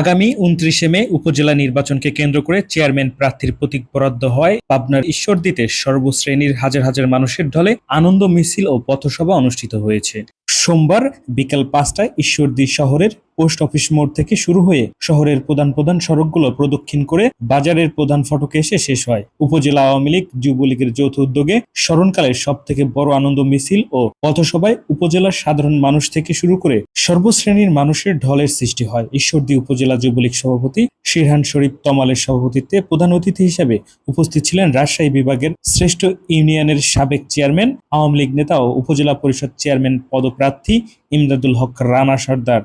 আগামী উনত্রিশে মে উপজেলা নির্বাচনকে কেন্দ্র করে চেয়ারম্যান প্রার্থীর প্রতীক বরাদ্দ হয়। পাবনার ঈশ্বরদীতে সর্বশ্রেণীর হাজার হাজার মানুষের ঢলে আনন্দ মিছিল ও পথসভা অনুষ্ঠিত হয়েছে। সোমবার বিকাল পাঁচটায় ঈশ্বরদী শহরের পোস্ট অফিস মোড় থেকে শুরু হয়ে শহরের প্রধান প্রধান সড়কগুলো প্রদক্ষিণ করে বাজারের প্রধান ফটকে এসে শেষ হয়। উপজেলা আওয়ামী লীগ যুবলীগের যৌথ উদ্যোগে স্মরণকালের সব থেকে বড় আনন্দ মিছিল ও পথসভায় উপজেলার সাধারণ মানুষ থেকে শুরু করে সর্বশ্রেণীর মানুষের ঢলের সৃষ্টি হয়। ঈশ্বরদী উপজেলা যুবলীগ সভাপতি শিরহান শরীফ তমালের সভাপতিত্বে প্রধান অতিথি হিসেবে উপস্থিত ছিলেন রাজশাহী বিভাগের শ্রেষ্ঠ ইউনিয়নের সাবেক চেয়ারম্যান, আওয়ামী লীগ নেতা ও উপজেলা পরিষদ চেয়ারম্যান পদপ্রার্থী ইমদাদুল হক রানা সর্দার।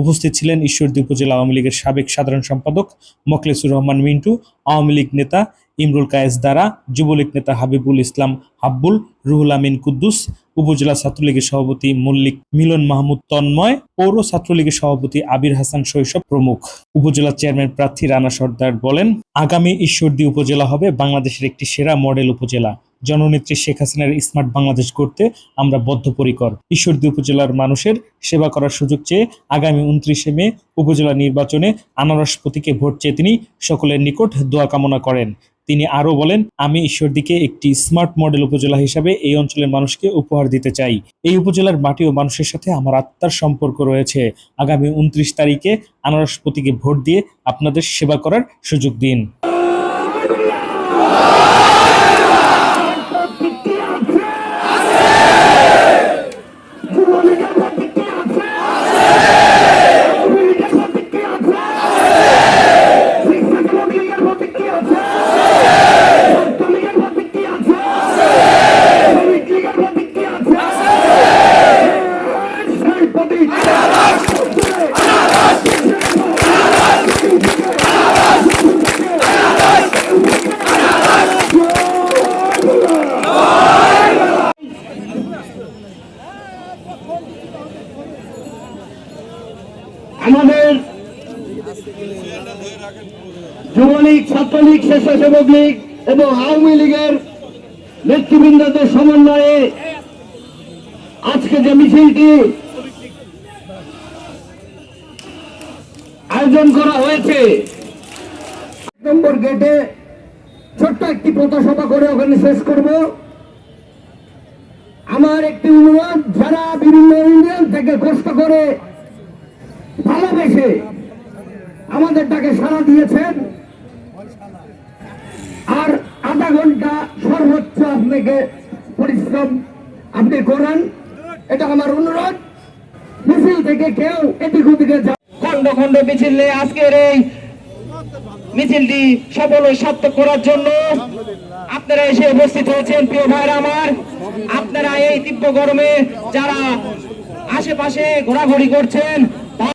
উপস্থিত ছিলেন ঈশ্বরদী উপজেলা আওয়ামী লীগের সাবেক সাধারণ সম্পাদক মকলেসুর রহমান মিন্টু, আওয়ামী লীগ নেতা ইমরুল কায়েস দারা যুবলীগ নেতা হাবিবুল ইসলাম হাব্বুল, রুহুল আমিন কুদ্দুস, উপজেলা ছাত্রলীগের সভাপতি মল্লিক মিলন মাহমুদ তন্ময়, পৌর ছাত্রলীগের সভাপতি আবির হাসান শৈশব প্রমুখ। উপজেলা চেয়ারম্যান প্রার্থী রানা সর্দার বলেন, আগামী ঈশ্বরদী উপজেলা হবে বাংলাদেশের একটি সেরা মডেল উপজেলা। জননেত্রী শেখ হাসিনার স্মার্ট বাংলাদেশ করতে আমরা বদ্ধপরিকর। ঈশ্বরদী উপজেলার মানুষের সেবা করার সুযোগ চেয়ে আগামী উনত্রিশে মে উপজেলা নির্বাচনে আনারস প্রতীকে ভোট চেয়ে তিনি সকলের নিকট দোয়া কামনা করেন। তিনি আরও বলেন, আমি ঈশ্বরদীকে একটি স্মার্ট মডেল উপজেলা হিসাবে এই অঞ্চলের মানুষকে উপহার দিতে চাই। এই উপজেলার মাটি ও মানুষের সাথে আমার আত্মার সম্পর্ক রয়েছে। আগামী উনত্রিশ তারিখে আনারস প্রতীকে ভোট দিয়ে আপনাদের সেবা করার সুযোগ দিন। আমাদের যুবলীগ, ছাত্রলীগ, স্বেচ্ছাসেবক লীগ এবং আওয়ামী লীগের নেতৃবৃন্দদের সমন্বয়ে আজকে যে মিছিলটি আয়োজন করা হয়েছে, এক নম্বর গেটে ছোট্ট একটি পথসভা করে ওখানে শেষ করব। আমার একটি অনুরোধ, যারা বিভিন্ন ইউনিয়ন থেকে কষ্ট করে ভালোবেসে আমাদের ডাকে সাড়া দিয়েছেন। আর আধা ঘণ্টা সর্বোচ্চ আপনাকে পরিশ্রম আপনি করেন। এটা আমার অনুরোধ। মিছিল থেকে কেউ খন্ড খন্ড মিছিল আজকের এই মিছিলটি সফল ও সার্থক করার জন্য আপনারা এসে উপস্থিত হয়েছেন, প্রিয় ভাইরা আমার। আপনারা এই তীব্র গরমে যারা আশেপাশে ঘোরাঘুরি করছেন